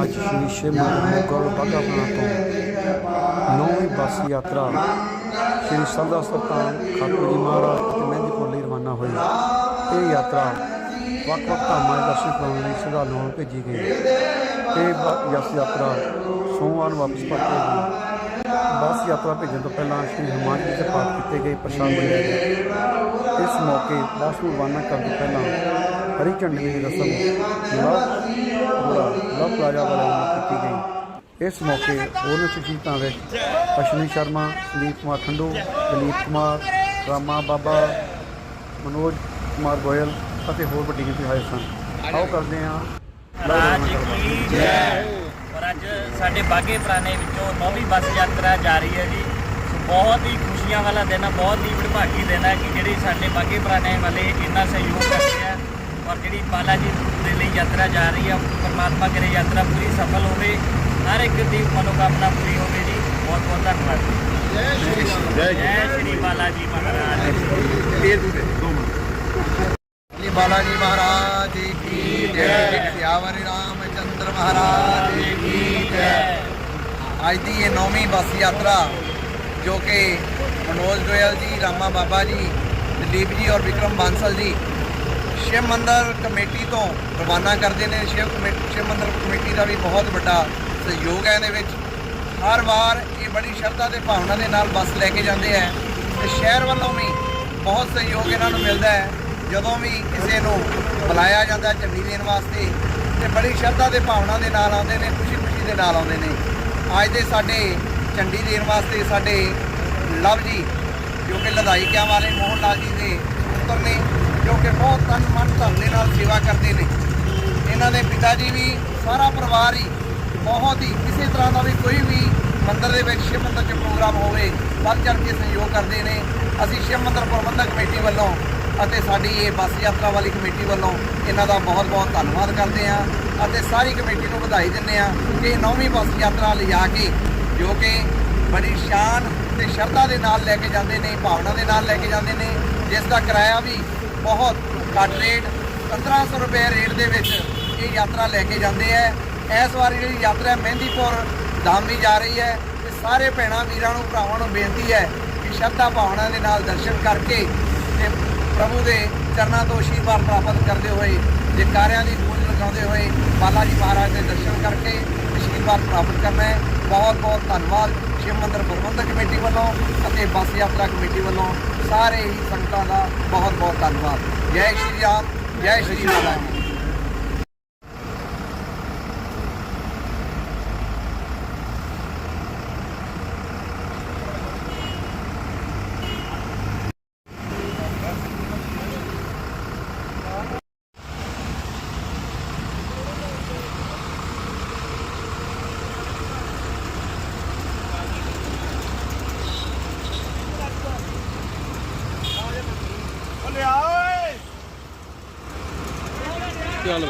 ਅੱਜ ਸ਼੍ਰੀ ਸ਼ਿਵ ਮੁਗਲ ਬਾਗਾ ਬਣਾ ਤੋਂ ਨੌਵੀਂ ਬੱਸ ਯਾਤਰਾ ਸ਼੍ਰੀ ਸਰਦਾ ਸਰਤਾਨ ਖਾਟੂ ਜੀ ਮਹਾਰਾਜ ਅਤੇ ਮਹਿੰਦੀਪੁਰ ਲਈ ਰਵਾਨਾ ਹੋਈ। ਇਹ ਯਾਤਰਾ ਵੱਖ ਵੱਖ ਧਾਮਾਂ ਦੇ ਦਰਸ਼ਨ ਕਰਾਉਣ ਲਈ ਸ਼ਰਧਾਲੂਆਂ ਨੂੰ ਭੇਜੀ ਗਈ। ਇਹ ਬੱਸ ਯਾਤਰਾ ਸੋਮਵਾਰ ਨੂੰ ਵਾਪਸ ਪਰਤੇਗੀ ਬੱਸ ਯਾਤਰਾ ਭੇਜਣ ਤੋਂ ਪਹਿਲਾਂ ਸ਼੍ਰੀ ਹਨੂੰਮਾਨ ਜੀ ਦੇ ਪਾਠ ਕੀਤੇ ਗਏ, ਪ੍ਰਸ਼ਾਦ ਵੰਡਿਆ ਗਿਆ ਇਸ ਮੌਕੇ ਬੱਸ ਨੂੰ ਰਵਾਨਾ ਕਰਨ ਤੋਂ ਪਹਿਲਾਂ ਹਰੀ ਝੰਡੇ ਦੀ ਰਸਮ ਲਵ ਲਵ ਪਲਾਜ਼ਾ ਵਾਲਿਆਂ ਵੱਲੋਂ ਕੀਤੀ ਗਈ। ਇਸ ਮੌਕੇ ਹੋਰ ਸ਼ਖਸੀਅਤਾਂ ਵਿੱਚ ਅਸ਼ਵਨੀ ਸ਼ਰਮਾ, ਸੰਦੀਪ ਕੁਮਾਰ ਠੰਡੂ, ਦਲੀਪ ਕੁਮਾਰ, ਰਾਮਾ ਬਾਬਾ, ਮਨੋਜ ਕੁਮਾਰ ਗੋਇਲ ਅਤੇ ਹੋਰ ਵੱਡੀ ਗਿਣਤੀ ਹਾਜ਼ਰ ਸਨ। ਆਓ ਕਰਦੇ ਹਾਂ ਰਾਜ ਕੀ ਜੈ। ਔਰ ਅੱਜ ਸਾਡੇ ਬਾਗੇ ਪੁਰਾਣੇ ਵਿੱਚੋਂ ਨੌਵੀਂ ਬੱਸ ਯਾਤਰਾ ਜਾ ਰਹੀ ਹੈ ਜੀ। ਸੋ ਬਹੁਤ ਹੀ ਖੁਸ਼ੀਆਂ ਵਾਲਾ ਦਿਨ ਹੈ ਬਹੁਤ ਹੀ ਵਿਭਾਗੀ ਦਿਨ ਹੈ ਕਿ ਜਿਹੜੇ ਸਾਡੇ ਬਾਗੇ ਪੁਰਾਣੇ ਵਾਲੇ ਇੰਨਾ ਸਹਿਯੋਗ ਕਰਦੇ ਆ। ਔਰ ਜਿਹੜੀ ਬਾਲਾ ਜੀ ਦੇ ਲਈ ਯਾਤਰਾ ਜਾ ਰਹੀ ਹੈ ਪਰਮਾਤਮਾ ਕਰੇ ਯਾਤਰਾ ਪੂਰੀ ਸਫਲ ਹੋਵੇ ਹਰ ਇੱਕ ਦੀ ਮਨੋਕਾਮਨਾ ਪੂਰੀ ਹੋਵੇ ਜੀ। ਬਹੁਤ ਬਹੁਤ ਧੰਨਵਾਦ ਜੀ। ਜੈ ਸ਼੍ਰੀ ਬਾਲਾ ਜੀ ਮਹਾਰਾਜ। ਇਹ ਦੂਰੇ ਦੋ ਮਿੰਟ। ਬਾਲਾ ਜੀ ਮਹਾਰਾਜ ਕੀ ਜੈ ਸਿਆਵਰ ਰਾਮ ਚੰਦਰ ਮਹਾਰਾਜ ਕੀ ਜੈ। ਅੱਜ ਦੀ ਇਹ ਨੌਵੀਂ ਬੱਸ ਯਾਤਰਾ ਜੋ ਕਿ ਮਨੋਜ ਗੋਇਲ ਜੀ ਰਾਮਾ ਬਾਬਾ ਜੀ ਦਲੀਪ ਜੀ ਔਰ ਵਿਕਰਮ ਬਾਂਸਲ ਜੀ ਸ਼ਿਵ ਮੰਦਰ ਕਮੇਟੀ ਤੋਂ ਰਵਾਨਾ ਕਰਦੇ ਨੇ। ਸ਼ਿਵ ਕਮੇਟੀ ਸ਼ਿਵ ਮੰਦਰ ਕਮੇਟੀ ਦਾ ਵੀ ਬਹੁਤ ਵੱਡਾ ਸਹਿਯੋਗ ਹੈ ਇਹਦੇ ਵਿੱਚ। ਹਰ ਵਾਰ ਇਹ ਬੜੀ ਸ਼ਰਧਾ ਤੇ ਭਾਵਨਾ ਦੇ ਨਾਲ ਬੱਸ ਲੈ ਕੇ ਜਾਂਦੇ ਹੈ ਤੇ ਸ਼ਹਿਰ ਵੱਲੋਂ ਵੀ ਬਹੁਤ ਸਹਿਯੋਗ ਇਹਨਾਂ ਨੂੰ ਮਿਲਦਾ ਹੈ। ਜਦੋਂ ਵੀ ਕਿਸੇ ਨੂੰ ਬੁਲਾਇਆ ਜਾਂਦਾ ਝੰਡੀ ਦੇਣ ਵਾਸਤੇ ਤੇ ਬੜੀ ਸ਼ਰਧਾ ਤੇ ਭਾਵਨਾ ਦੇ ਨਾਲ ਆਉਂਦੇ ਨੇ ਖੁਸ਼ੀ ਖੁਸ਼ੀ ਦੇ ਨਾਲ ਆਉਂਦੇ ਨੇ। ਅੱਜ ਦੇ ਸਾਡੇ ਝੰਡੀ ਦੇਣ ਵਾਸਤੇ ਸਾਡੇ ਲਵ ਜੀ, ਜੋ ਕਿ ਲਦਾਈਕਿਆਂ ਵਾਲੇ, ਮੋਹਨ ਲਾਲ ਜੀ ਦੇ ਪੁੱਤਰ ਨੇ ਬਹੁਤ ਤਨ ਮਨ ਧਨ ਦੇ ਨਾਲ ਸੇਵਾ ਕਰਦੇ ਨੇ। ਇਹਨਾਂ ਦੇ ਪਿਤਾ ਜੀ ਵੀ, ਸਾਰਾ ਪਰਿਵਾਰ ਹੀ ਬਹੁਤ ਹੀ ਕਿਸੇ ਤਰ੍ਹਾਂ ਦਾ ਵੀ ਕੋਈ ਵੀ ਮੰਦਰ ਦੇ ਵਿੱਚ ਸ਼ਿਵ ਮੰਦਰ 'ਚ ਪ੍ਰੋਗਰਾਮ ਹੋਵੇ, ਵੱਧ ਚੜ੍ਹ ਕੇ ਸਹਿਯੋਗ ਕਰਦੇ ਨੇ। ਅਸੀਂ ਸ਼ਿਵ ਮੰਦਰ ਪ੍ਰਬੰਧਕ ਕਮੇਟੀ ਵੱਲੋਂ ਅਤੇ ਸਾਡੀ ਇਹ ਬੱਸ ਯਾਤਰਾ ਵਾਲੀ ਕਮੇਟੀ ਵੱਲੋਂ ਇਹਨਾਂ ਦਾ ਬਹੁਤ ਬਹੁਤ ਧੰਨਵਾਦ ਕਰਦੇ ਹਾਂ ਅਤੇ ਸਾਰੀ ਕਮੇਟੀ ਨੂੰ ਵਧਾਈ ਦਿੰਦੇ ਹਾਂ ਕਿ ਨੌਵੀਂ ਬੱਸ ਯਾਤਰਾ ਲਿਜਾ ਕੇ, ਜੋ ਕਿ ਬੜੀ ਸ਼ਾਨ ਤੇ ਸ਼ਰਧਾ ਦੇ ਨਾਲ ਲੈ ਕੇ ਜਾਂਦੇ ਨੇ, ਭਾਵਨਾ ਦੇ ਨਾਲ ਲੈ ਕੇ ਜਾਂਦੇ ਨੇ, ਜਿਸ ਦਾ ਕਿਰਾਇਆ ਵੀ ਬਹੁਤ ਘੱਟ ਰੇਟ 1500 ਰੁਪਏ ਰੇਟ ਦੇ ਵਿੱਚ ਇਹ ਯਾਤਰਾ ਲੈ ਕੇ ਜਾਂਦੇ ਹੈ ਇਸ ਵਾਰੀ ਜਿਹੜੀ ਯਾਤਰਾ ਮਹਿੰਦੀਪੁਰ ਧਾਮ ਵੀ ਜਾ ਰਹੀ ਹੈ ਤੇ ਸਾਰੇ ਭੈਣਾਂ ਵੀਰਾਂ ਨੂੰ, ਭਰਾਵਾਂ ਨੂੰ ਬੇਨਤੀ ਹੈ ਕਿ ਸ਼ਰਧਾ ਭਾਵਨਾ ਦੇ ਨਾਲ ਦਰਸ਼ਨ ਕਰਕੇ ਤੇ ਪ੍ਰਭੂ ਦੇ ਚਰਨਾਂ ਤੋਂ ਆਸ਼ੀਰਵਾਦ ਪ੍ਰਾਪਤ ਕਰਦੇ ਹੋਏ ਜੈਕਾਰਿਆਂ ਦੀ ਗੂੰਜ ਲਗਾਉਂਦੇ ਹੋਏ ਬਾਲਾ ਜੀ ਮਹਾਰਾਜ ਦੇ ਦਰਸ਼ਨ ਕਰਕੇ ਆਸ਼ੀਰਵਾਦ ਪ੍ਰਾਪਤ ਕਰਨਾ ਹੈ। ਬਹੁਤ ਬਹੁਤ ਧੰਨਵਾਦ। ਸ਼ਿਵ ਮੰਦਰ ਪ੍ਰਬੰਧਕ ਕਮੇਟੀ ਵੱਲੋਂ ਅਤੇ ਬੱਸ ਯਾਤਰਾ ਕਮੇਟੀ ਵੱਲੋਂ ਸਾਰੇ ਹੀ ਸੰਗਤਾਂ ਦਾ ਬਹੁਤ ਬਹੁਤ ਧੰਨਵਾਦ। ਜੈ ਸ਼੍ਰੀ ਰਾਮ, ਜੈ ਸ਼੍ਰੀ ਬਾਲਾ 掉了